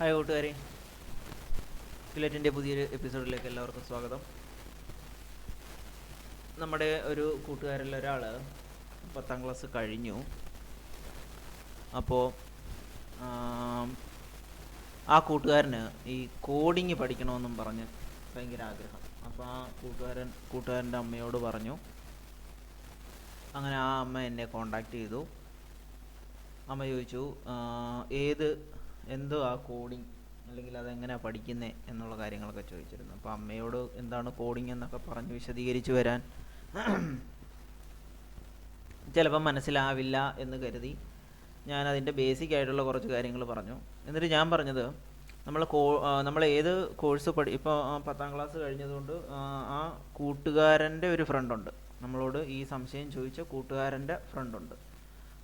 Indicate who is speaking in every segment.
Speaker 1: Hi കൂട്ടുകാരെ. കിലറ്റിന്റെ പുതിയൊരു എപ്പിസോഡിലേക്ക് എല്ലാവർക്കും സ്വാഗതം. നമ്മുടെ ഒരു കൂട്ടുകാരിൽ ഒരാൾ പത്താം ക്ലാസ് കഴിഞ്ഞു. അപ്പോൾ ആ കൂട്ടുകാരന് ഈ കോഡിങ് പഠിക്കണമെന്നും പറഞ്ഞ് ഭയങ്കര ആഗ്രഹം. അപ്പോൾ ആ കൂട്ടുകാരൻ കൂട്ടുകാരന്റെ അമ്മയോട് പറഞ്ഞു. അങ്ങനെ ആ അമ്മ എന്നെ കോണ്ടാക്ട് ചെയ്തു. അമ്മ ചോദിച്ചു ഏത് എന്തോ ആ കോഡിങ് അല്ലെങ്കിൽ അതെങ്ങനെയാണ് പഠിക്കുന്നത് എന്നുള്ള കാര്യങ്ങളൊക്കെ ചോദിച്ചിരുന്നു. അപ്പോൾ അമ്മയോട് എന്താണ് കോഡിങ് എന്നൊക്കെ പറഞ്ഞ് വിശദീകരിച്ച് വരാൻ ചിലപ്പം മനസ്സിലാവില്ല എന്ന് കരുതി ഞാൻ അതിന്റെ ബേസിക് ആയിട്ടുള്ള കുറച്ച് കാര്യങ്ങൾ പറഞ്ഞു. എന്നിട്ട് ഞാൻ പറഞ്ഞത് നമ്മൾ കോ നമ്മൾ ഏത് കോഴ്സ് പഠി ഇപ്പോൾ പത്താം ക്ലാസ് കഴിഞ്ഞതുകൊണ്ട് ആ കൂട്ടുകാരന്റെ ഒരു ഫ്രണ്ടുണ്ട് നമ്മളോട് ഈ സംശയം ചോദിച്ച കൂട്ടുകാരന്റെ ഫ്രണ്ടുണ്ട്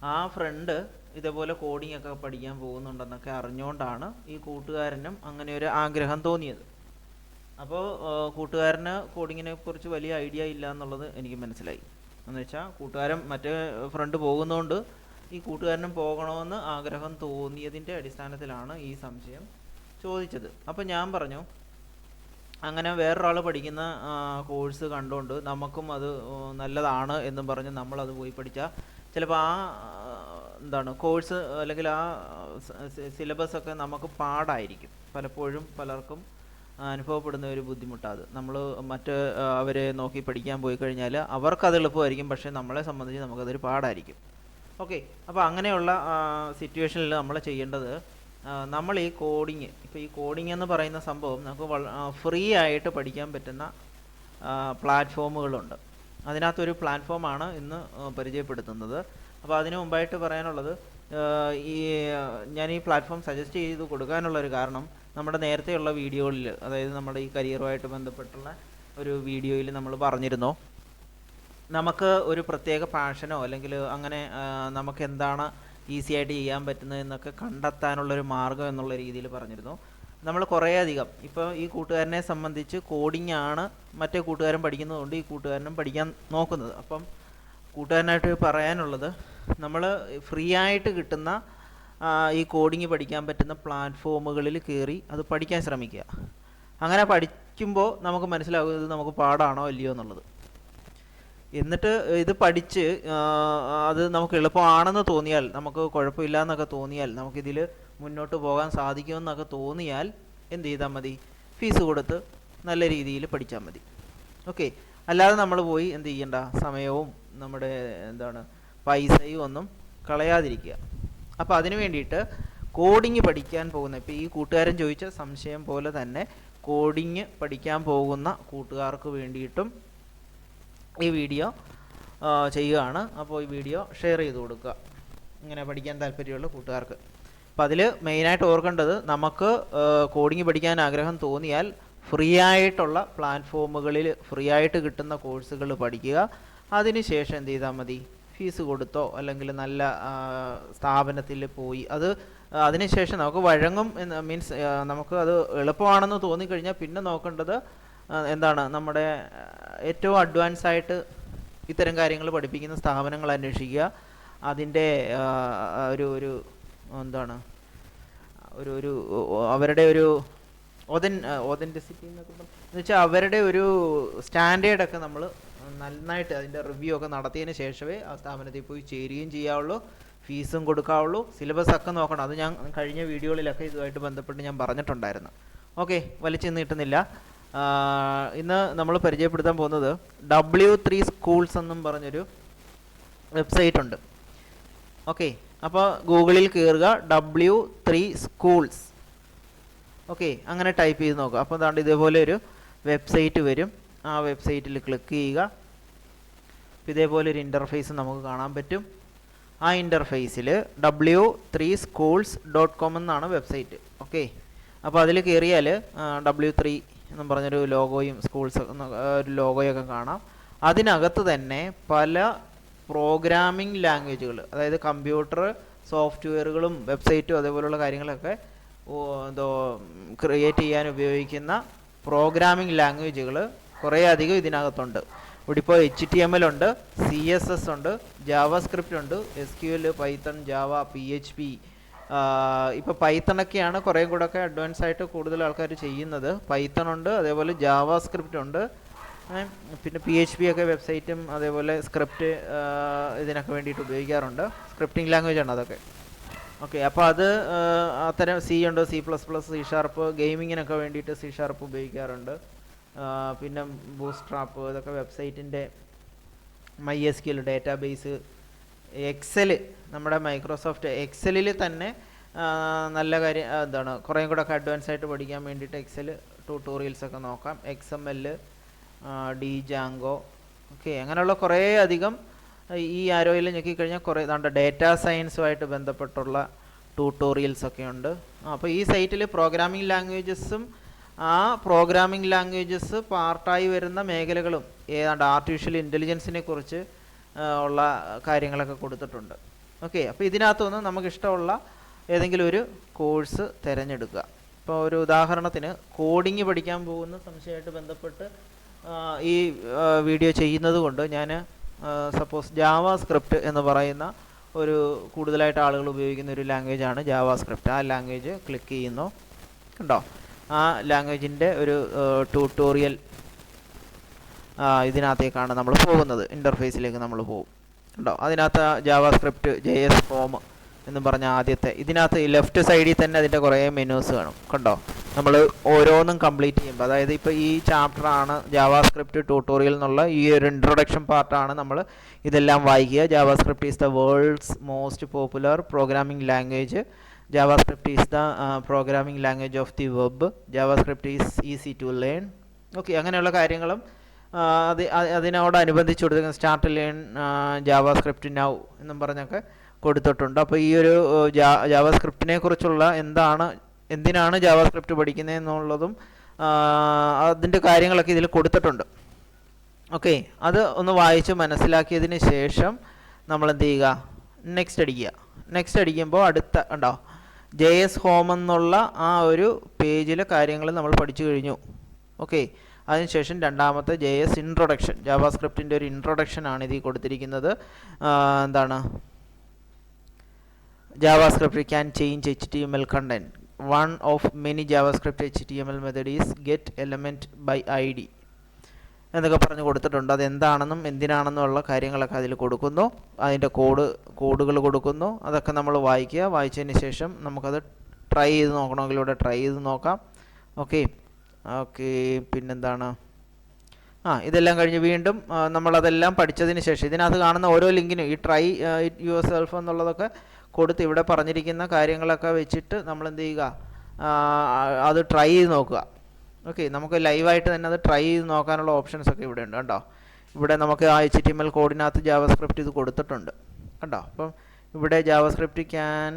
Speaker 1: ആ ഫ്രണ്ട് ഇതേപോലെ കോഡിംഗ് ഒക്കെ പഠിക്കാൻ പോകുന്നുണ്ടെന്നൊക്കെ അറിഞ്ഞുകൊണ്ടാണ് ഈ കൂട്ടുകാരനും അങ്ങനെ ഒരു ആഗ്രഹം തോന്നിയത്. അപ്പോൾ കൂട്ടുകാരന് കോഡിങ്ങിനെ കുറിച്ച് വലിയ ഐഡിയ ഇല്ല എന്നുള്ളത് എനിക്ക് മനസ്സിലായി. എന്ന് വെച്ചാൽ കൂട്ടുകാരൻ മറ്റേ ഫ്രണ്ട് പോകുന്നതുകൊണ്ട് ഈ കൂട്ടുകാരനും പോകണമെന്ന് ആഗ്രഹം തോന്നിയതിന്റെ അടിസ്ഥാനത്തിലാണ് ഈ സംശയം ചോദിച്ചത്. അപ്പോൾ ഞാൻ പറഞ്ഞു അങ്ങനെ വേറൊരാൾ പഠിക്കുന്ന കോഴ്സ് കണ്ടുകൊണ്ട് നമുക്കും അത് നല്ലതാണ് എന്നും പറഞ്ഞ് നമ്മളത് പോയി പഠിച്ചാൽ ചിലപ്പോൾ ആ എന്താണ് കോഴ്സ് അല്ലെങ്കിൽ ആ സിലബസ് ഒക്കെ നമുക്ക് പാടായിരിക്കും. പലപ്പോഴും പലർക്കും അനുഭവപ്പെടുന്ന ഒരു ബുദ്ധിമുട്ടാണ് നമ്മൾ മറ്റ് അവരെ നോക്കി പഠിക്കാൻ പോയി കഴിഞ്ഞാൽ അവർക്കത് എളുപ്പമായിരിക്കും. പക്ഷേ നമ്മളെ സംബന്ധിച്ച് നമുക്കതൊരു പാടായിരിക്കും. ഓക്കെ. അപ്പോൾ അങ്ങനെയുള്ള സിറ്റുവേഷനിൽ നമ്മൾ ചെയ്യേണ്ടത് നമ്മൾ ഈ കോഡിങ് ഇപ്പോൾ ഈ കോഡിങ് എന്ന് പറയുന്ന സംഭവം നമുക്ക് ഫ്രീ ആയിട്ട് പഠിക്കാൻ പറ്റുന്ന പ്ലാറ്റ്ഫോമുകളുണ്ട് അതിനകത്തൊരു പ്ലാറ്റ്ഫോമാണ് ഇന്ന് പരിചയപ്പെടുത്തുന്നത്. അപ്പോൾ അതിനു മുമ്പായിട്ട് പറയാനുള്ളത് ഈ ഞാൻ ഈ പ്ലാറ്റ്ഫോം സജസ്റ്റ് ചെയ്ത് കൊടുക്കാനുള്ള ഒരു കാരണം നമ്മുടെ നേരത്തെയുള്ള വീഡിയോകളിൽ അതായത് നമ്മുടെ ഈ കരിയറുമായിട്ട് ബന്ധപ്പെട്ടുള്ള ഒരു വീഡിയോയിൽ നമ്മൾ പറഞ്ഞിരുന്നു. നമുക്ക് ഒരു പ്രത്യേക പാഷനോ അല്ലെങ്കിൽ അങ്ങനെ നമുക്ക് എന്താണ് ഈസി ആയിട്ട് ചെയ്യാൻ പറ്റുന്നത് എന്നൊക്കെ കണ്ടെത്താനുള്ളൊരു മാർഗം എന്നുള്ള രീതിയിൽ പറഞ്ഞിരുന്നു. നമ്മൾ കുറേയധികം ഇപ്പോൾ ഈ കൂട്ടുകാരനെ സംബന്ധിച്ച് കോഡിംഗ് ആണ് മറ്റേ കൂട്ടുകാരൻ പഠിക്കുന്നതുകൊണ്ട് ഈ കൂട്ടുകാരനും പഠിക്കാൻ നോക്കുന്നത്. അപ്പം കൂട്ടുകാരനായിട്ട് പറയാനുള്ളത് നമ്മൾ ഫ്രീ ആയിട്ട് കിട്ടുന്ന ഈ കോഡിങ് പഠിക്കാൻ പറ്റുന്ന പ്ലാറ്റ്ഫോമുകളിൽ കയറി അത് പഠിക്കാൻ ശ്രമിക്കുക. അങ്ങനെ പഠിക്കുമ്പോൾ നമുക്ക് മനസ്സിലാകും ഇത് നമുക്ക് പാടാണോ അല്ലയോ എന്നുള്ളത്. എന്നിട്ട് ഇത് പഠിച്ച് അത് നമുക്ക് എളുപ്പമാണെന്ന് തോന്നിയാൽ നമുക്ക് കുഴപ്പമില്ല എന്നൊക്കെ തോന്നിയാൽ നമുക്കിതിൽ മുന്നോട്ട് പോകാൻ സാധിക്കുമെന്നൊക്കെ തോന്നിയാൽ എന്ത് ചെയ്താൽ മതി? ഫീസ് കൊടുത്ത് നല്ല രീതിയിൽ പഠിച്ചാൽ മതി. ഓക്കെ അല്ലാതെ നമ്മൾ പോയി എന്ത് ചെയ്യണ്ട? സമയവും നമ്മുടെ എന്താണ് പൈസയും ഒന്നും കളയാതിരിക്കുക. അപ്പോൾ അതിന് വേണ്ടിയിട്ട് കോഡിങ് പഠിക്കാൻ പോകുന്ന ഇപ്പോൾ ഈ കൂട്ടുകാരൻ ചോദിച്ച സംശയം പോലെ തന്നെ കോഡിങ് പഠിക്കാൻ പോകുന്ന കൂട്ടുകാർക്ക് വേണ്ടിയിട്ടും ഈ വീഡിയോ ചെയ്യുകയാണ്. അപ്പോൾ ഈ വീഡിയോ ഷെയർ ചെയ്ത് കൊടുക്കുക. ഇങ്ങനെ പഠിക്കാൻ താല്പര്യമുള്ള കൂട്ടുകാർക്ക്. അപ്പം അതിൽ മെയിനായിട്ട് ഓർക്കേണ്ടത് നമുക്ക് കോഡിങ് പഠിക്കാൻ ആഗ്രഹം തോന്നിയാൽ ഫ്രീ ആയിട്ടുള്ള പ്ലാറ്റ്ഫോമുകളിൽ ഫ്രീ ആയിട്ട് കിട്ടുന്ന കോഴ്സുകൾ പഠിക്കുക. അതിനുശേഷം എന്ത് ചെയ്താൽ മതി? ഫീസ് കൊടുത്തോ? അല്ലെങ്കിൽ നല്ല സ്ഥാപനത്തിൽ പോയി. അത് അതിനുശേഷം നമുക്ക് വഴങ്ങും എന്ന് മീൻസ് നമുക്ക് അത് എളുപ്പമാണെന്ന് തോന്നിക്കഴിഞ്ഞാൽ പിന്നെ നോക്കേണ്ടത് എന്താണ് നമ്മുടെ ഏറ്റവും അഡ്വാൻസ് ആയിട്ട് ഇത്തരം കാര്യങ്ങൾ പഠിപ്പിക്കുന്ന സ്ഥാപനങ്ങൾ അന്വേഷിക്കുക. അതിന്റെ ഒരു ഒരു എന്താണ്? ഒരു ഒരു അവരുടെ ഒരു ഒതൻ ഒതന്റിസിറ്റി എന്നൊക്കെ എന്ന് വെച്ചാൽ അവരുടെ ഒരു സ്റ്റാൻഡേർഡൊക്കെ നമ്മൾ നന്നായിട്ട് അതിന്റെ റിവ്യൂ ഒക്കെ നടത്തിയതിന് ശേഷമേ ആ സ്ഥാപനത്തിൽ പോയി ചേരുകയും ചെയ്യാവുള്ളൂ ഫീസും കൊടുക്കാവുള്ളൂ സിലബസ് ഒക്കെ നോക്കണം. അത് ഞാൻ കഴിഞ്ഞ വീഡിയോകളിലൊക്കെ ഇതുമായിട്ട് ബന്ധപ്പെട്ട് ഞാൻ പറഞ്ഞിട്ടുണ്ടായിരുന്നു. ഓക്കെ വലിച്ചു നീട്ടുന്നില്ല ഇന്ന് നമ്മൾ പരിചയപ്പെടുത്താൻ പോകുന്നത് ഡബ്ല്യു ത്രീ സ്കൂൾസ് എന്നും പറഞ്ഞൊരു വെബ്സൈറ്റ് ഉണ്ട്. ഓക്കെ അപ്പോൾ ഗൂഗിളിൽ കയറുക ഡബ്ല്യു ത്രീ സ്കൂൾസ് ഓക്കെ അങ്ങനെ ടൈപ്പ് ചെയ്ത് നോക്കുക. അപ്പോൾ അതാണ്ട് ഇതേപോലെ ഒരു വെബ്സൈറ്റ് വരും. ആ വെബ്സൈറ്റിൽ ക്ലിക്ക് ചെയ്യുക. ഇതേപോലെ ഒരു ഇന്റർഫേസ് നമുക്ക് കാണാൻ പറ്റും. ആ ഇന്റർഫേസിൽ W three schools dot com എന്നാണ് വെബ്സൈറ്റ് ഓക്കെ അപ്പോൾ അതിൽ കയറിയാൽ ഡബ്ല്യു ത്രീ എന്നും പറഞ്ഞൊരു ലോഗോയും സ്കൂൾസ് ഒരു ലോഗോയൊക്കെ കാണാം. അതിനകത്ത് തന്നെ പല പ്രോഗ്രാമിംഗ് ലാംഗ്വേജുകൾ അതായത് കമ്പ്യൂട്ടർ സോഫ്റ്റ്വെയറുകളും വെബ്സൈറ്റും അതേപോലെയുള്ള കാര്യങ്ങളൊക്കെ എന്തോ ക്രിയേറ്റ് ചെയ്യാൻ ഉപയോഗിക്കുന്ന പ്രോഗ്രാമിംഗ് ലാംഗ്വേജുകൾ കുറേയധികം ഇതിനകത്തുണ്ട്. ഇവിടെ ഇപ്പോൾ എച്ച് ടി എം എൽ ഉണ്ട് സി എസ് എസ് ഉണ്ട് ജാവ സ്ക്രിപ്റ്റ് ഉണ്ട് S Q L Python Java P H P ഇപ്പോൾ പൈത്തണൊക്കെയാണ് കുറേ കൂടെ ഒക്കെ അഡ്വാൻസ് ആയിട്ട് കൂടുതൽ ആൾക്കാർ ചെയ്യുന്നത്. പൈത്തൺ ഉണ്ട് അതേപോലെ ജാവ സ്ക്രിപ്റ്റ് ഉണ്ട് പിന്നെ പി എച്ച് പി ഒക്കെ വെബ്സൈറ്റും അതേപോലെ സ്ക്രിപ്റ്റ് ഇതിനൊക്കെ വേണ്ടിയിട്ട് ഉപയോഗിക്കാറുണ്ട്. സ്ക്രിപ്റ്റിംഗ് ലാംഗ്വേജ് ആണ് അതൊക്കെ. ഓക്കെ അപ്പോൾ അത് അത്തരം സി ഉണ്ട് C plus plus C sharp ഗെയിമിങ്ങിനൊക്കെ വേണ്ടിയിട്ട് സി ഷാർപ്പ് ഉപയോഗിക്കാറുണ്ട്. പിന്നെ ബൂസ്ട്രാപ്പ് ഇതൊക്കെ വെബ്സൈറ്റിന്റെ മൈ എസ് ക്യൂൽ ഡാറ്റാബേസ് എക്സൽ നമ്മുടെ മൈക്രോസോഫ്റ്റ് എക്സലിൽ തന്നെ നല്ല കാര്യം എന്താണ് കുറേ കൂടെ ഒക്കെ അഡ്വാൻസ് ആയിട്ട് പഠിക്കാൻ വേണ്ടിയിട്ട് എക്സൽ ട്യൂട്ടോറിയൽസ് ഒക്കെ നോക്കാം. X M L D Django. Okay അങ്ങനെയുള്ള കുറേ അധികം ഈ ആരോയിൽ ഞെക്കിക്കഴിഞ്ഞാൽ കുറേ നമ്മുടെ ഡേറ്റാ സയൻസുമായിട്ട് ബന്ധപ്പെട്ടുള്ള ട്യൂട്ടോറിയൽസ് ഒക്കെ ഉണ്ട്. അപ്പോൾ ഈ സൈറ്റിൽ പ്രോഗ്രാമിംഗ് ലാംഗ്വേജസും ആ പ്രോഗ്രാമിംഗ് ലാംഗ്വേജസ് പാർട്ടായി വരുന്ന മേഖലകളും ഏതാണ്ട് ആർട്ടിഫിഷ്യൽ ഇന്റലിജൻസിനെ കുറിച്ച് ഉള്ള കാര്യങ്ങളൊക്കെ കൊടുത്തിട്ടുണ്ട്. ഓക്കെ അപ്പോൾ ഇതിനകത്തുനിന്ന് നമുക്കിഷ്ടമുള്ള ഏതെങ്കിലും ഒരു കോഴ്സ് തിരഞ്ഞെടുക്കുക. ഇപ്പോൾ ഒരു ഉദാഹരണത്തിന് കോഡിങ് പഠിക്കാൻ പോകുന്ന സംശയമായിട്ട് ബന്ധപ്പെട്ട് ഈ വീഡിയോ ചെയ്യുന്നത് കൊണ്ട് ഞാൻ സപ്പോസ് ജാവ സ്ക്രിപ്റ്റ് എന്ന് പറയുന്ന ഒരു കൂടുതലായിട്ട് ആളുകൾ ഉപയോഗിക്കുന്ന ഒരു ലാംഗ്വേജ് ആണ് ജാവ സ്ക്രിപ്റ്റ് ആ ലാംഗ്വേജ് ക്ലിക്ക് ചെയ്യുന്നു. കണ്ടോ? ആ ലാംഗ്വേജിന്റെ ഒരു ട്യൂട്ടോറിയൽ ഇതിനകത്തേക്കാണ് നമ്മൾ പോകുന്നത്. ഇന്റർഫേസിലേക്ക് നമ്മൾ പോകും. കണ്ടോ? അതിനകത്ത് JavaScript J S form എന്നും പറഞ്ഞ ആദ്യത്തെ. ഇതിനകത്ത് ലെഫ്റ്റ് സൈഡിൽ തന്നെ അതിന്റെ കുറേ മെനൂസ് കാണും. കണ്ടോ? നമ്മൾ ഓരോന്നും കംപ്ലീറ്റ് ചെയ്യുമ്പോൾ അതായത് ഇപ്പോൾ ഈ ചാപ്റ്റർ ആണ് ജാവാസ്ക്രിപ്റ്റ് ട്യൂട്ടോറിയൽ എന്നുള്ള ഈ ഒരു ഇൻട്രൊഡക്ഷൻ പാർട്ടാണ് നമ്മൾ ഇതെല്ലാം വായിക്കുക. JavaScript is the world's most popular programming language JavaScript is the programming language of the web JavaScript is easy to learn okay അങ്ങനെയുള്ള കാര്യങ്ങളും അത് അതിനോടനുബന്ധിച്ച് കൊടുത്തിരിക്കുന്ന സ്റ്റാർട്ട് ലേൺ ജാവാസ്ക്രിപ്റ്റ് നൗ എന്നും പറഞ്ഞൊക്കെ കൊടുത്തിട്ടുണ്ട്. അപ്പോൾ ഈ ഒരു ജാവ കുറിച്ചുള്ള എന്താണ് എന്തിനാണ് ജാവ സ്ക്രിപ്റ്റ് പഠിക്കുന്നത് എന്നുള്ളതും അതിന്റെ കാര്യങ്ങളൊക്കെ ഇതിൽ കൊടുത്തിട്ടുണ്ട്. ഓക്കെ അത് ഒന്ന് വായിച്ച് മനസ്സിലാക്കിയതിന് ശേഷം നമ്മൾ എന്ത് ചെയ്യുക? നെക്സ്റ്റ് അടിക്കുക. നെക്സ്റ്റ് അടിക്കുമ്പോൾ അടുത്ത ഉണ്ടോ ജെ എസ് ഹോം എന്നുള്ള ആ ഒരു പേജിലെ കാര്യങ്ങൾ നമ്മൾ പഠിച്ചു കഴിഞ്ഞു. ഓക്കെ അതിനുശേഷം രണ്ടാമത്തെ ജെ എസ് ഇൻട്രൊഡക്ഷൻ ജാവാസ്ക്രിപ്റ്റിന്റെ ഒരു ഇൻട്രൊഡക്ഷൻ ആണ് ഇതിൽ കൊടുത്തിരിക്കുന്നത്. എന്താണ്? JavaScript can change HTML content. One of many JavaScript HTML method is get element by ID. എന്നൊക്കെ പറഞ്ഞു കൊടുത്തിട്ടുണ്ട്. അത് എന്താണെന്നും എന്തിനാണെന്നുള്ള കാര്യങ്ങളൊക്കെ അതിൽ കൊടുക്കുന്നു. അതിന്റെ കോഡ് കോഡുകൾ കൊടുക്കുന്നു. അതൊക്കെ നമ്മൾ വായിക്കുക. വായിച്ചതിന് ശേഷം നമുക്കത് ട്രൈ ചെയ്ത് നോക്കണമെങ്കിൽ ഇവിടെ ട്രൈ ചെയ്ത് നോക്കാം. ഓക്കെ ഓക്കെ പിന്നെന്താണ്? ആ ഇതെല്ലാം കഴിഞ്ഞ് വീണ്ടും നമ്മളതെല്ലാം പഠിച്ചതിന് ശേഷം ഇതിനകത്ത് കാണുന്ന ഓരോ ലിങ്കിനും ഈ ട്രൈ ഇറ്റ് യുവർ സെൽഫ് എന്നുള്ളതൊക്കെ കൊടുത്ത് ഇവിടെ പറഞ്ഞിരിക്കുന്ന കാര്യങ്ങളൊക്കെ വെച്ചിട്ട് നമ്മൾ എന്ത് ചെയ്യുക അത് ട്രൈ ചെയ്ത് നോക്കുക. ഓക്കെ നമുക്ക് ലൈവായിട്ട് തന്നെ അത് ട്രൈ ചെയ്ത് നോക്കാനുള്ള ഓപ്ഷൻസ് ഒക്കെ ഇവിടെ ഉണ്ട് കേട്ടോ ഇവിടെ നമുക്ക് ആ എച്ച് ടി എം എൽ കോഡിനകത്ത് ജാവസ്ക്രിപ്റ്റ് ഇത് കൊടുത്തിട്ടുണ്ട് കണ്ടോ? അപ്പം ഇവിടെ JavaScript can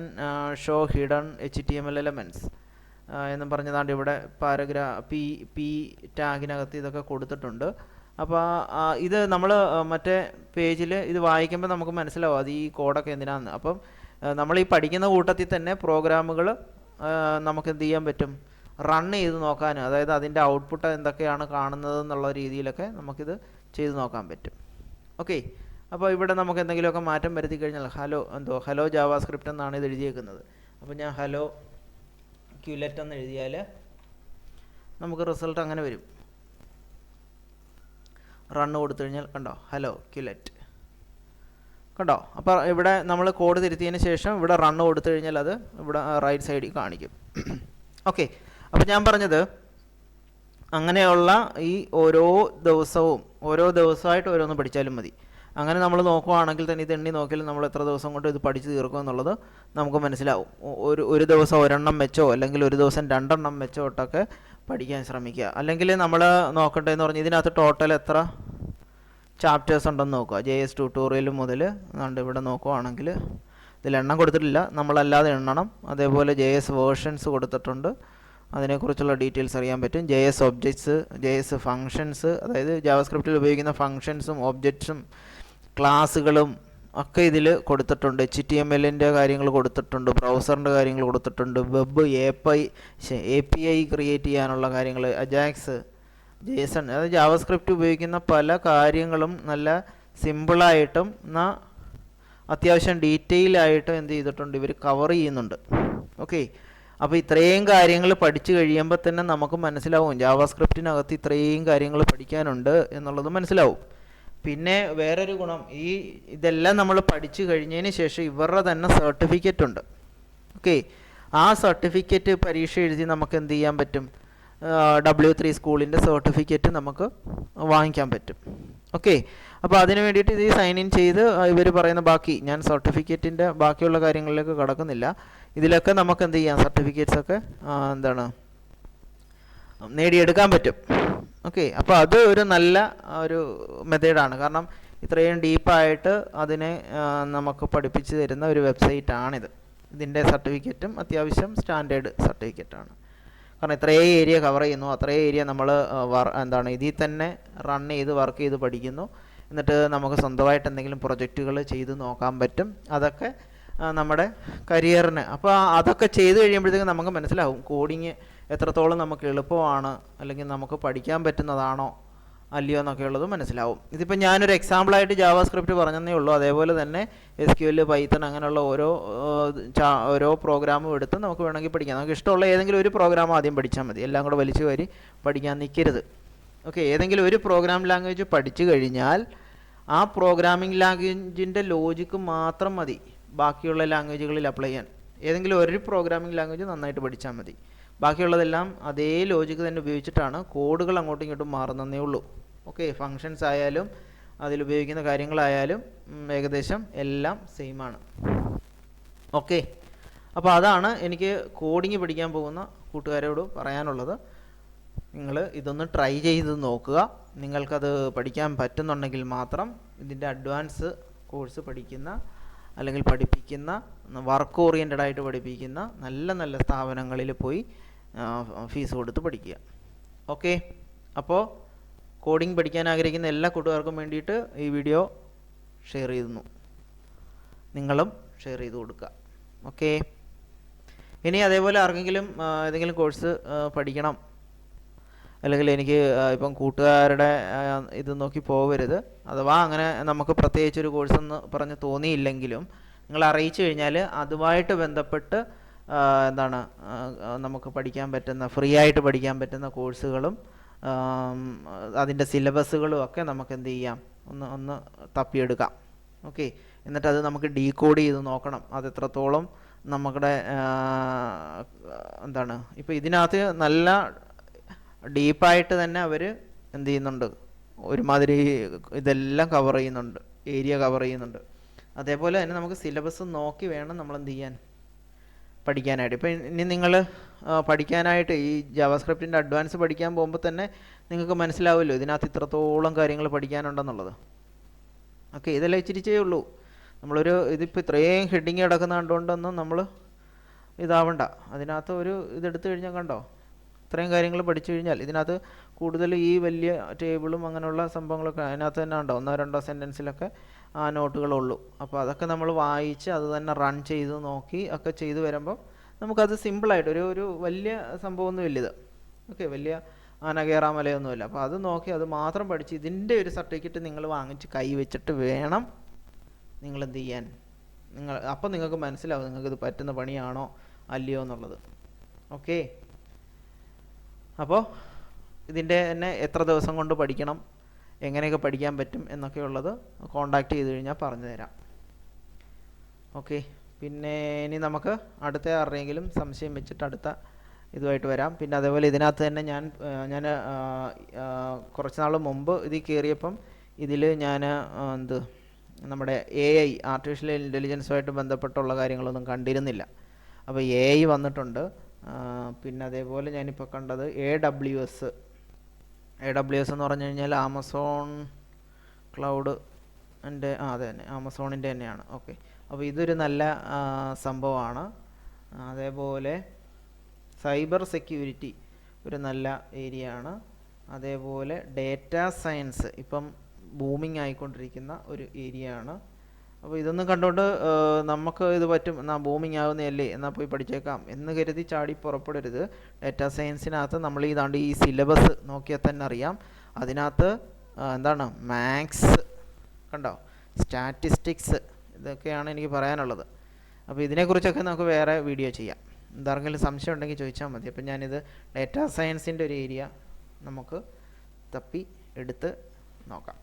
Speaker 1: show hidden H T M L elements എന്നും പറഞ്ഞതാണ്ട് ഇവിടെ പാരഗ്രാ പി പി ടാഗിനകത്ത് ഇതൊക്കെ കൊടുത്തിട്ടുണ്ട്. അപ്പോൾ ഇത് നമ്മൾ മറ്റേ പേജിൽ ഇത് വായിക്കുമ്പോൾ നമുക്ക് മനസ്സിലാവും അത് ഈ കോഡൊക്കെ എന്തിനാന്ന്. അപ്പം നമ്മൾ ഈ പഠിക്കുന്ന കൂട്ടത്തിൽ തന്നെ പ്രോഗ്രാമുകൾ നമുക്ക് എന്ത് ചെയ്യാൻ പറ്റും? റൺ ചെയ്ത് നോക്കാൻ അതായത് അതിന്റെ ഔട്ട്പുട്ട് എന്തൊക്കെയാണ് കാണുന്നത് എന്നുള്ള രീതിയിലൊക്കെ നമുക്കിത് ചെയ്ത് നോക്കാൻ പറ്റും. ഓക്കെ അപ്പോൾ ഇവിടെ നമുക്ക് എന്തെങ്കിലുമൊക്കെ മാറ്റം വരുത്തി കഴിഞ്ഞാൽ ഹലോ എന്തോ ഹലോ ജാവാസ്ക്രിപ്റ്റ് എന്നാണ് ഇത് എഴുതിയേക്കുന്നത്. അപ്പോൾ ഞാൻ ഹലോ ക്യുലെറ്റ് എന്ന് എഴുതിയാൽ നമുക്ക് റിസൾട്ട് അങ്ങനെ വരും. റണ്ണ് കൊടുത്തു കഴിഞ്ഞാൽ കണ്ടോ ഹലോ ക്യുലെറ്റ്. കണ്ടോ? അപ്പോൾ ഇവിടെ നമ്മൾ കോഡ് തിരുത്തിയതിന് ശേഷം ഇവിടെ റണ്ണ് കൊടുത്തു കഴിഞ്ഞാൽ അത് ഇവിടെ റൈറ്റ് സൈഡിൽ കാണിക്കും. ഓക്കെ അപ്പോൾ ഞാൻ പറഞ്ഞത് അങ്ങനെയുള്ള ഈ ഓരോ ദിവസവും ഓരോ ദിവസമായിട്ട് ഓരോന്ന് പഠിച്ചാലും മതി. അങ്ങനെ നമ്മൾ നോക്കുവാണെങ്കിൽ തന്നെ ഇത് എണ്ണി നോക്കിയാൽ നമ്മൾ എത്ര ദിവസം കൊണ്ട് ഇത് പഠിച്ചു തീർക്കും എന്നുള്ളത് നമുക്ക് മനസ്സിലാവും. ഒരു ഒരു ദിവസം ഒരെണ്ണം വെച്ചോ അല്ലെങ്കിൽ ഒരു ദിവസം രണ്ടെണ്ണം വെച്ചോ ഇട്ടൊക്കെ പഠിക്കാൻ ശ്രമിക്കുക. അല്ലെങ്കിൽ നമ്മൾ നോക്കണ്ടേന്ന് പറഞ്ഞാൽ ഇതിനകത്ത് ടോട്ടൽ എത്ര ചാപ്റ്റേഴ്സ് ഉണ്ടെന്ന് നോക്കുക. ജെ എസ് ട്യൂട്ടോറിയൽ മുതൽ അതുകൊണ്ട് ഇവിടെ നോക്കുവാണെങ്കിൽ ഇതിൽ എണ്ണം കൊടുത്തിട്ടില്ല. നമ്മളല്ലാതെ എണ്ണണം. അതേപോലെ ജെ എസ് വേർഷൻസ് കൊടുത്തിട്ടുണ്ട്. അതിനെക്കുറിച്ചുള്ള ഡീറ്റെയിൽസ് അറിയാൻ പറ്റും. J S objects J S functions അതായത് ജാവസ്ക്രിപ്റ്റിൽ ഉപയോഗിക്കുന്ന ഫങ്ഷൻസും ഒബ്ജക്ട്സും ക്ലാസ്സുകളും ഒക്കെ ഇതിൽ കൊടുത്തിട്ടുണ്ട്. എച്ച് ടി എം എല്ലിന്റെ കാര്യങ്ങൾ കൊടുത്തിട്ടുണ്ട്. ബ്രൗസറിന്റെ കാര്യങ്ങൾ കൊടുത്തിട്ടുണ്ട്. Web A pi A P I create ചെയ്യാനുള്ള കാര്യങ്ങൾ അജാക്സ് ജേസൺ അതായത് ജാവസ്ക്രിപ്റ്റ് ഉപയോഗിക്കുന്ന പല കാര്യങ്ങളും നല്ല സിമ്പിളായിട്ടും എന്നാൽ അത്യാവശ്യം ഡീറ്റെയിൽ ആയിട്ടും എന്ത് ചെയ്തിട്ടുണ്ട് ഇവർ കവർ ചെയ്യുന്നുണ്ട്. ഓക്കെ അപ്പോൾ ഇത്രയും കാര്യങ്ങൾ പഠിച്ചു കഴിയുമ്പോൾ തന്നെ നമുക്ക് മനസ്സിലാവും ജാവാസ്ക്രിപ്റ്റിനകത്ത് ഇത്രയും കാര്യങ്ങൾ പഠിക്കാനുണ്ട് എന്നുള്ളത് മനസ്സിലാവും. പിന്നെ വേറൊരു ഗുണം ഈ ഇതെല്ലാം നമ്മൾ പഠിച്ചു കഴിഞ്ഞതിന് ശേഷം ഇവരുടെ തന്നെ സർട്ടിഫിക്കറ്റ് ഉണ്ട്. ഓക്കെ ആ സർട്ടിഫിക്കറ്റ് പരീക്ഷ എഴുതി നമുക്ക് എന്ത് ചെയ്യാൻ പറ്റും? ഡബ്ല്യു ത്രീ സ്കൂളിന്റെ സർട്ടിഫിക്കറ്റ് നമുക്ക് വാങ്ങിക്കാൻ പറ്റും. ഓക്കെ അപ്പോൾ അതിന് വേണ്ടിയിട്ട് ഇത് സൈൻ ഇൻ ചെയ്ത് ഇവർ പറയുന്ന ബാക്കി ഞാൻ സർട്ടിഫിക്കറ്റിന്റെ ബാക്കിയുള്ള കാര്യങ്ങളിലേക്ക് കടക്കുന്നില്ല. ഇതിലൊക്കെ നമുക്ക് എന്ത് ചെയ്യാം? സർട്ടിഫിക്കറ്റ്സ് ഒക്കെ എന്താണ് നേടിയെടുക്കാൻ പറ്റും. ഓക്കെ അപ്പോൾ അത് ഒരു നല്ല ഒരു മെത്തേഡാണ്. കാരണം ഇത്രയും ഡീപ്പായിട്ട് അതിനെ നമുക്ക് പഠിപ്പിച്ചു തരുന്ന ഒരു വെബ്സൈറ്റാണിത്. ഇതിന്റെ സർട്ടിഫിക്കറ്റും അത്യാവശ്യം സ്റ്റാൻഡേർഡ് സർട്ടിഫിക്കറ്റാണ്. കാരണം ഇത്രയും ഏരിയ കവർ ചെയ്യുന്നു. അത്രയും ഏരിയ നമ്മൾ എന്താണ് ഇതിൽ തന്നെ റൺ ചെയ്ത് വർക്ക് ചെയ്ത് പഠിക്കുന്നു. എന്നിട്ട് നമുക്ക് സ്വന്തമായിട്ട് എന്തെങ്കിലും പ്രൊജക്റ്റുകൾ ചെയ്ത് നോക്കാൻ പറ്റും. അതൊക്കെ നമ്മുടെ കരിയറിന് അപ്പോൾ അതൊക്കെ ചെയ്ത് കഴിയുമ്പോഴത്തേക്കും നമുക്ക് മനസ്സിലാവും. കോഡിങ് എത്രത്തോളം നമുക്ക് എളുപ്പമാണ്. അല്ലെങ്കിൽ നമുക്ക് പഠിക്കാൻ പറ്റുന്നതാണോ അല്ലയോ എന്നൊക്കെ ഉള്ളത് മനസ്സിലാവും. ഇതിപ്പോൾ ഞാനൊരു എക്സാമ്പിളായിട്ട് ജാവാസ്ക്രിപ്റ്റ് പറഞ്ഞതേ ഉള്ളൂ. അതേപോലെ തന്നെ എസ് ക്യു എൽ പൈത്തൺ അങ്ങനെയുള്ള ഓരോ ഓരോ പ്രോഗ്രാമും എടുത്ത് നമുക്ക് വേണമെങ്കിൽ പഠിക്കാം. നമുക്ക് ഇഷ്ടമുള്ള ഏതെങ്കിലും ഒരു പ്രോഗ്രാം ആദ്യം പഠിച്ചാൽ മതി. എല്ലാം കൂടെ വലിച്ചു കയറി പഠിക്കാൻ നിൽക്കരുത് ഓക്കെ ഏതെങ്കിലും ഒരു പ്രോഗ്രാം ലാംഗ്വേജ് പഠിച്ചു കഴിഞ്ഞാൽ ആ പ്രോഗ്രാമിംഗ് ലാംഗ്വേജിന്റെ ലോജിക്ക് മാത്രം മതി. ബാക്കിയുള്ള ലാംഗ്വേജുകളിൽ അപ്ലൈ ചെയ്യാൻ. ഏതെങ്കിലും ഒരു പ്രോഗ്രാമിംഗ് ലാംഗ്വേജ് നന്നായിട്ട് പഠിച്ചാൽ മതി. ബാക്കിയുള്ളതെല്ലാം അതേ ലോജിക്ക് തന്നെ ഉപയോഗിച്ചിട്ടാണ് കോഡുകൾ അങ്ങോട്ടും ഇങ്ങോട്ടും മാറുന്നതേ ഉള്ളൂ. ഓക്കെ ഫങ്ഷൻസ് ആയാലും അതിലുപയോഗിക്കുന്ന കാര്യങ്ങളായാലും ഏകദേശം എല്ലാം സെയിം ആണ്. ഓക്കെ അപ്പോൾ അതാണ് എനിക്ക് കോഡിങ് പഠിക്കാൻ പോകുന്ന കൂട്ടുകാരോട് പറയാനുള്ളത്. നിങ്ങൾ ഇതൊന്ന് ട്രൈ ചെയ്ത് നോക്കുക. നിങ്ങൾക്കത് പഠിക്കാൻ പറ്റുന്നുണ്ടെങ്കിൽ മാത്രം ഇതിന്റെ അഡ്വാൻസ് കോഴ്സ് പഠിക്കുന്ന അല്ലെങ്കിൽ പഠിപ്പിക്കുന്ന വർക്ക് ഓറിയന്റഡ് ആയിട്ട് പഠിപ്പിക്കുന്ന നല്ല നല്ല സ്ഥാപനങ്ങളിൽ പോയി ഫീസ് കൊടുത്ത് പഠിക്കുക. ഓക്കെ അപ്പോൾ കോഡിംഗ് പഠിക്കാൻ ആഗ്രഹിക്കുന്ന എല്ലാ കൂട്ടുകാർക്കും വേണ്ടിയിട്ട് ഈ വീഡിയോ ഷെയർ ചെയ്യുന്നു നിങ്ങളും ഷെയർ ചെയ്ത് കൊടുക്കുക. ഓക്കെ ഇനി അതേപോലെ ആർക്കെങ്കിലും ഏതെങ്കിലും കോഴ്സ് പഠിക്കണം അല്ലെങ്കിൽ എനിക്ക് ഇപ്പം കൂട്ടുകാരുടെ ഇത് നോക്കി പോകരുത് അഥവാ അങ്ങനെ നമുക്ക് പ്രത്യേകിച്ച് ഒരു കോഴ്സ് എന്ന് പറഞ്ഞ് തോന്നിയില്ലെങ്കിലും നിങ്ങൾ അറിയിച്ചു കഴിഞ്ഞാൽ അതുമായിട്ട് ബന്ധപ്പെട്ട് എന്താണ് നമുക്ക് പഠിക്കാൻ പറ്റുന്ന ഫ്രീ ആയിട്ട് പഠിക്കാൻ പറ്റുന്ന കോഴ്സുകളും അതിന്റെ സിലബസുകളും ഒക്കെ നമുക്ക് എന്ത് ചെയ്യാം? ഒന്ന് ഒന്ന് തപ്പിയെടുക്കാം. ഓക്കെ? എന്നിട്ട് അത് നമുക്ക് ഡീകോഡ് ചെയ്ത് നോക്കണം. അത് എത്രത്തോളം നമ്മുടെ എന്താണ് ഇപ്പോൾ ഇതിനകത്ത് നല്ല ഡീപ്പായിട്ട് തന്നെ അവർ എന്ത് ചെയ്യുന്നുണ്ട്? ഒരുമാതിരി ഇതെല്ലാം കവർ ചെയ്യുന്നുണ്ട്. ഏരിയ കവർ ചെയ്യുന്നുണ്ട്. അതേപോലെ തന്നെ നമുക്ക് സിലബസ് നോക്കി വേണം നമ്മൾ എന്ത് ചെയ്യാൻ? പഠിക്കാനായിട്ട്. ഇപ്പം ഇനി നിങ്ങൾ പഠിക്കാനായിട്ട് ഈ ജാവാസ്ക്രിപ്റ്റിന്റെ അഡ്വാൻസ് പഠിക്കാൻ പോകുമ്പോൾ തന്നെ നിങ്ങൾക്ക് മനസ്സിലാവുമല്ലോ ഇതിനകത്ത് ഇത്രത്തോളം കാര്യങ്ങൾ പഠിക്കാനുണ്ടെന്നുള്ളത്. ഓക്കെ ഇതെല്ലാം ഇച്ചിരിച്ചേ ഉള്ളൂ. നമ്മളൊരു ഇതിപ്പോൾ ഇത്രയും ഹെഡിങ് കിടക്കുന്ന കണ്ടുകൊണ്ടൊന്നും നമ്മൾ ഇതാവണ്ട. അതിനകത്ത് ഒരു ഇതെടുത്തു കഴിഞ്ഞാൽ കണ്ടോ? ഇത്രയും കാര്യങ്ങൾ പഠിച്ചു കഴിഞ്ഞാൽ ഇതിനകത്ത് കൂടുതൽ ഈ വലിയ ടേബിളും അങ്ങനെയുള്ള സംഭവങ്ങളൊക്കെ അതിനകത്ത് തന്നെ ഉണ്ടോ ഒന്നോ രണ്ടോ സെന്റൻസിലൊക്കെ ആ നോട്ടുകളുള്ളൂ. അപ്പോൾ അതൊക്കെ നമ്മൾ വായിച്ച് അത് തന്നെ റൺ ചെയ്ത് നോക്കി ഒക്കെ ചെയ്ത് വരുമ്പോൾ നമുക്കത് സിമ്പിളായിട്ട് ഒരു ഒരു വലിയ സംഭവമൊന്നുമില്ല ഇത്. ഓക്കെ വലിയ ആന കയറാമലയൊന്നുമില്ല അപ്പോൾ അത് നോക്കി അത് മാത്രം പഠിച്ച് ഇതിന്റെ ഒരു സർട്ടിഫിക്കറ്റ് നിങ്ങൾ വാങ്ങിച്ച് കൈ വെച്ചിട്ട് വേണം നിങ്ങൾ എന്ത് ചെയ്യാൻ. നിങ്ങൾ അപ്പം നിങ്ങൾക്ക് മനസ്സിലാവും നിങ്ങൾക്ക് ഇത് പറ്റുന്ന പണിയാണോ അല്ലയോ എന്നുള്ളത്. ഓക്കെ? അപ്പോൾ ഇതിന്റെ തന്നെ എത്ര ദിവസം കൊണ്ട് പഠിക്കണം എങ്ങനെയൊക്കെ പഠിക്കാൻ പറ്റും എന്നൊക്കെ ഉള്ളത് കോണ്ടാക്ട് ചെയ്ത് കഴിഞ്ഞാൽ പറഞ്ഞു തരാം. ഓക്കെ പിന്നെ ഇനി നമുക്ക് അടുത്ത ആരുടെയെങ്കിലും സംശയം വെച്ചിട്ട് അടുത്ത ഇതുമായിട്ട് വരാം. പിന്നെ അതേപോലെ ഇതിനകത്ത് തന്നെ ഞാൻ ഞാൻ കുറച്ച് നാൾ മുമ്പ് ഇതിൽ കയറിയപ്പം ഇതിൽ ഞാൻ എന്ത് നമ്മുടെ എ ഐ ആർട്ടിഫിഷ്യൽ ഇന്റലിജൻസുമായിട്ട് ബന്ധപ്പെട്ടുള്ള കാര്യങ്ങളൊന്നും കണ്ടിരുന്നില്ല. അപ്പോൾ എ ഐ വന്നിട്ടുണ്ട്. പിന്നെ അതേപോലെ ഞാനിപ്പോൾ കണ്ടത് A W S A W S എന്ന് പറഞ്ഞു കഴിഞ്ഞാൽ ആമസോൺ ക്ലൗഡ് എന്റെ ആ അതെ തന്നെ ആമസോണിന്റെ തന്നെയാണ്. ഓക്കെ അപ്പോൾ ഇതൊരു നല്ല സംഭവമാണ്. അതേപോലെ സൈബർ സെക്യൂരിറ്റി ഒരു നല്ല ഏരിയ ആണ് അതേപോലെ ഡേറ്റ സയൻസ് ഇപ്പം ബൂമിങ് ആയിക്കൊണ്ടിരിക്കുന്ന ഒരു ഏരിയ ആണ് അപ്പോൾ ഇതൊന്നും കണ്ടുകൊണ്ട് നമുക്ക് ഇത് പറ്റും. എന്നാ ബൂമിങ് ആവുന്നതല്ലേ എന്നാൽ പോയി പഠിച്ചേക്കാം എന്ന് കരുതി ചാടി പുറപ്പെടരുത്. ഡേറ്റ സയൻസിനകത്ത് നമ്മൾ ഇതാണ്ട് ഈ സിലബസ് നോക്കിയാൽ തന്നെ അറിയാം. അതിനകത്ത് എന്താണ് മാത്സ് കണ്ടോ സ്റ്റാറ്റിസ്റ്റിക്സ് ഇതൊക്കെയാണ് എനിക്ക് പറയാനുള്ളത്. അപ്പോൾ ഇതിനെക്കുറിച്ചൊക്കെ നമുക്ക് വേറെ വീഡിയോ ചെയ്യാം. എന്താരെങ്കിലും സംശയം ഉണ്ടെങ്കിൽ ചോദിച്ചാൽ മതി. അപ്പം ഞാനിത് ഡേറ്റാ സയൻസിന്റെ ഒരു ഏരിയ നമുക്ക് തപ്പി എടുത്ത് നോക്കാം.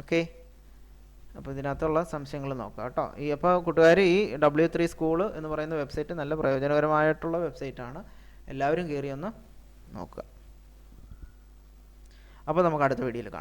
Speaker 1: ഓക്കെ അപ്പോൾ ഇതിനകത്തുള്ള സംശയങ്ങൾ നോക്കാം കേട്ടോ. ഈ അപ്പോൾ കൂട്ടുകാർ ഈ ഡബ്ല്യു ത്രീ സ്കൂൾ എന്ന് പറയുന്ന വെബ്സൈറ്റ് നല്ല പ്രയോജനകരമായിട്ടുള്ള വെബ്സൈറ്റാണ് എല്ലാവരും കയറി ഒന്ന് നോക്കുക. അപ്പോൾ നമുക്ക് അടുത്ത വീഡിയോയിൽ കാണാം.